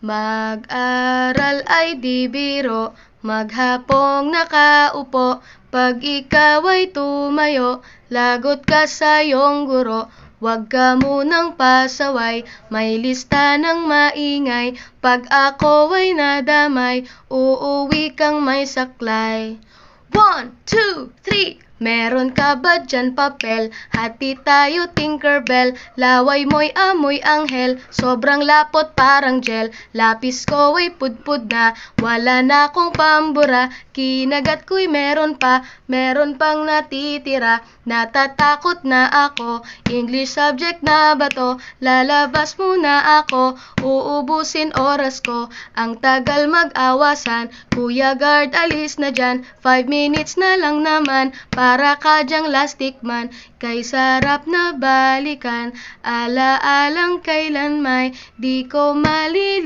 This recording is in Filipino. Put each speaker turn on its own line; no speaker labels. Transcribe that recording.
Mag-aral ay di biro, maghapong nakaupo, pag ikaw ay tumayo, lagot ka sa iyong guro. Huwag ka munang pasaway, may lista ng maingay, pag ako ay nadamay, uuwi kang may saklay. One, two, three! Meron ka ba dyan papel? Hati tayo Tinkerbell Laway mo'y amoy anghel. Sobrang lapot parang gel. Lapis ko ay pudpud na. Wala na akong pambura. Kinagat ko'y meron pa. Meron pang natitira. Natatakot na ako. English subject na ba to? Lalabas muna ako. Uubusin oras ko. Ang tagal mag-awasan. Kuya guard alis na dyan. Five minutes na lang naman Para ka dyang lastic man Kay sarap na balikan. Ala-alang kailan may Di ko malili